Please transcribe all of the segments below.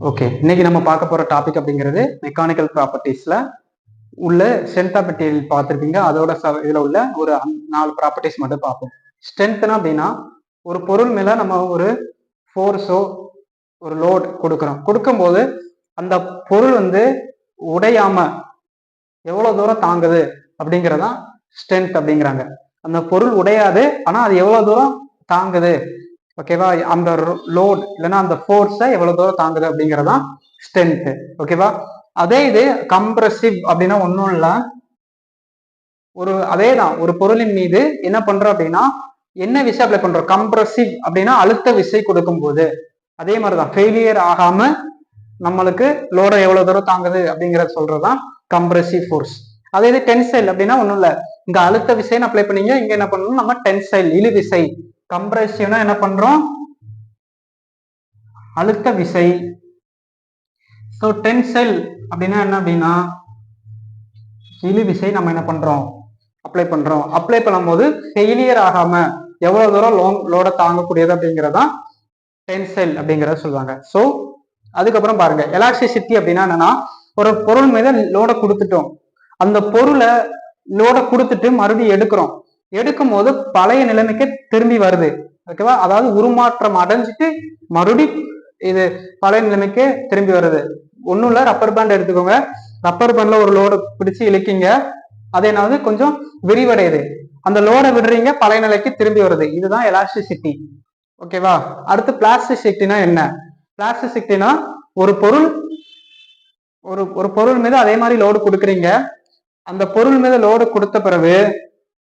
Okay இன்னைக்கு நம்ம பார்க்க போற டாபிக் அப்படிங்கிறது மெக்கானிக்கல் ப்ராப்பர்ட்டிஸ்ல உள்ள ஸ்ட்ரென்த் ஆஃப் மெட்டீரியல் பார்த்துருப்பீங்க. அதோட ச- இதுல உள்ள ஒரு நாலு ப்ராப்பர்ட்டிஸ் மட்டும் பார்ப்போம். ஸ்ட்ரென்த்னா அப்படின்னா ஒரு பொருள் மேல நம்ம ஒரு ஃபோர்ஸோ ஒரு லோட் கொடுக்குறோம். கொடுக்கும்போது அந்த பொருள் வந்து உடையாம எவ்வளவு தூரம் தாங்குது அப்படிங்கறதான் ஸ்ட்ரென்த் அப்படிங்கிறாங்க. அந்த பொருள் உடையாது ஆனா அது எவ்வளவு தூரம் தாங்குது ஓகேவா அந்த லோட் இல்லைன்னா அந்த ஃபோர்ஸை எவ்வளவு தூரம் தாங்குது அப்படிங்கறதான் ஸ்ட்ரென்த் ஓகேவா அதே இது கம்ப்ரசிவ் அப்படின்னா ஒன்றும் இல்லை. ஒரு அதே தான் ஒரு பொருளின் மீது என்ன பண்றோம் அப்படின்னா என்ன விசை அப்ளை பண்றோம்? கம்ப்ரசிவ் அப்படின்னா அழுத்த விசை கொடுக்கும் போது அதே மாதிரிதான். ஃபெயிலியர் ஆகாம நம்மளுக்கு லோடை எவ்வளவு தூரம் தாங்குது அப்படிங்கறத சொல்றதுதான் கம்ப்ரசிவ் ஃபோர்ஸ் அதே இது டென்சைல் அப்படின்னா ஒன்றும் இல்லை. இங்க அழுத்த விசைன்னு அப்ளை பண்ணீங்க இங்க என்ன பண்ணணும் நம்ம டென்சைல் இழு விசை கம்ப்ரசிவ்னா என்ன பண்றோம்? அழுத்த விசை. ஸோ டென்சைல் அப்படின்னா என்ன அப்படின்னா இழு விசை நம்ம என்ன பண்றோம்? அப்ளை பண்றோம். அப்ளை பண்ணும்போது ஃபெயிலியர் ஆகாம எவ்வளவு தூரம் லோங் லோட தாங்கக்கூடியது அப்படிங்கறதான் டென்சைல் அப்படிங்கறத சொல்லுவாங்க. ஸோ அதுக்கப்புறம் பாருங்க. எலாஸ்டிசிட்டி அப்படின்னா என்னன்னா ஒரு பொருள் மீது லோட கொடுத்துட்டோம். அந்த பொருளை லோட கொடுத்துட்டு மறுபடியும் எடுக்கிறோம். எடுக்கும் போது பழைய நிலைமைக்கு திரும்பி வருது. ஓகேவா அதாவது உருமாற்றம் அடைஞ்சிட்டு மறுபடி இது பழைய நிலைமைக்கு திரும்பி வருது. ஒன்றும் இல்லை ரப்பர் பேண்ட் எடுத்துக்கோங்க. ரப்பர் பேண்ட்ல ஒரு லோடு பிடிச்சி இழுக்கீங்க. அது என்னது? கொஞ்சம் விரிவடையுது. அந்த லோடை விடுறீங்க பழைய நிலைக்கு திரும்பி வருது. இதுதான் எலாஸ்டிசிட்டி ஓகேவா அடுத்து பிளாஸ்டிசிட்டினா என்ன? பிளாஸ்டிசிட்டினா ஒரு பொருள் ஒரு ஒரு பொருள் மீது அதே மாதிரி லோடு கொடுக்குறீங்க. அந்த பொருள் மீது லோடு கொடுத்த பிறகு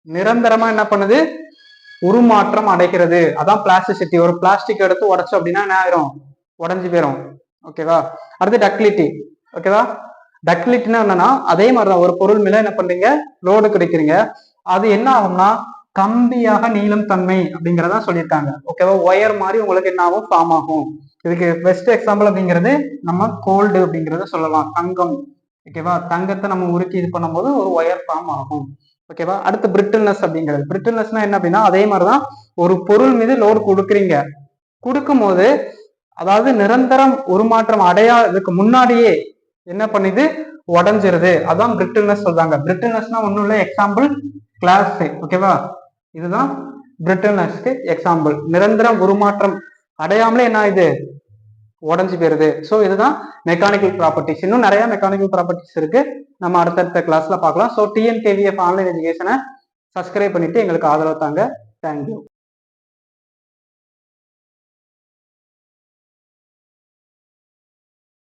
நிரந்தரமா என்ன பண்ணுது? உருமாற்றம் அடைகிறது அதான் பிளாஸ்டிசிட்டி ஒரு பிளாஸ்டிக் எடுத்து உடைச்சோம் அப்படின்னா என்ன ஆயிரும்? உடஞ்சு போயிரும். ஓகேவா அடுத்து டக்லிட்டி ஓகேவா டக்லிட்டினா என்னன்னா அதே மாதிரிதான். ஒரு பொருள் மேல என்ன பண்றீங்க? லோடு கிடைக்கிறீங்க. அது என்ன ஆகும்னா கம்பியாக நீளம் தன்மை அப்படிங்கிறதா சொல்லியிருக்காங்க. ஓகேவா ஒயர் மாதிரி உங்களுக்கு என்ன ஆகும்? ஃபார்ம் ஆகும். இதுக்கு பெஸ்ட் எக்ஸாம்பிள் அப்படிங்கிறது நம்ம கோல்டு அப்படிங்கறத சொல்லலாம். தங்கம். ஓகேவா தங்கத்தை நம்ம உருக்கி இது பண்ணும்போது ஒரு ஒயர் ஃபார்ம் ஆகும். ஓகேவா அடுத்து பிரிட்டில்னஸ் அப்படிங்கிறது. பிரிட்டில்னஸ்னா என்ன அப்படின்னா அதே மாதிரிதான் ஒரு பொருள் மீது லோடு கொடுக்குறீங்க. கொடுக்கும்போது அதாவது நிரந்தரம் உருமாற்றம் அடையாததுக்கு முன்னாடியே என்ன பண்ணுது? உடஞ்சிருது. அதான் பிரிட்டில்னஸ் சொல்றாங்க. பிரிட்டில்னஸ்னா ஒன்றும் இல்லை. எக்ஸாம்பிள் கிளாஸ் ஓகேவா இதுதான் பிரிட்டில்னஸ்க்கு எக்ஸாம்பிள் நிரந்தரம் உருமாற்றம் அடையாமலே என்ன இது உடஞ்சி போயிருது. ஸோ இதுதான் மெக்கானிக்கல் ப்ராப்பர்ட்டிஸ் இன்னும் நிறைய மெக்கானிக்கல் ப்ராப்பர்ட்டிஸ் இருக்கு. நம்ம அடுத்தடுத்த கிளாஸ்ல பார்க்கலாம். ஸோ டிஎன்கேவிஎஃப் ஆன்லைன் எஜுகேஷனை சப்ஸ்கிரைப் பண்ணிட்டு எங்களுக்கு ஆதரவு தாங்க. தேங்க்யூ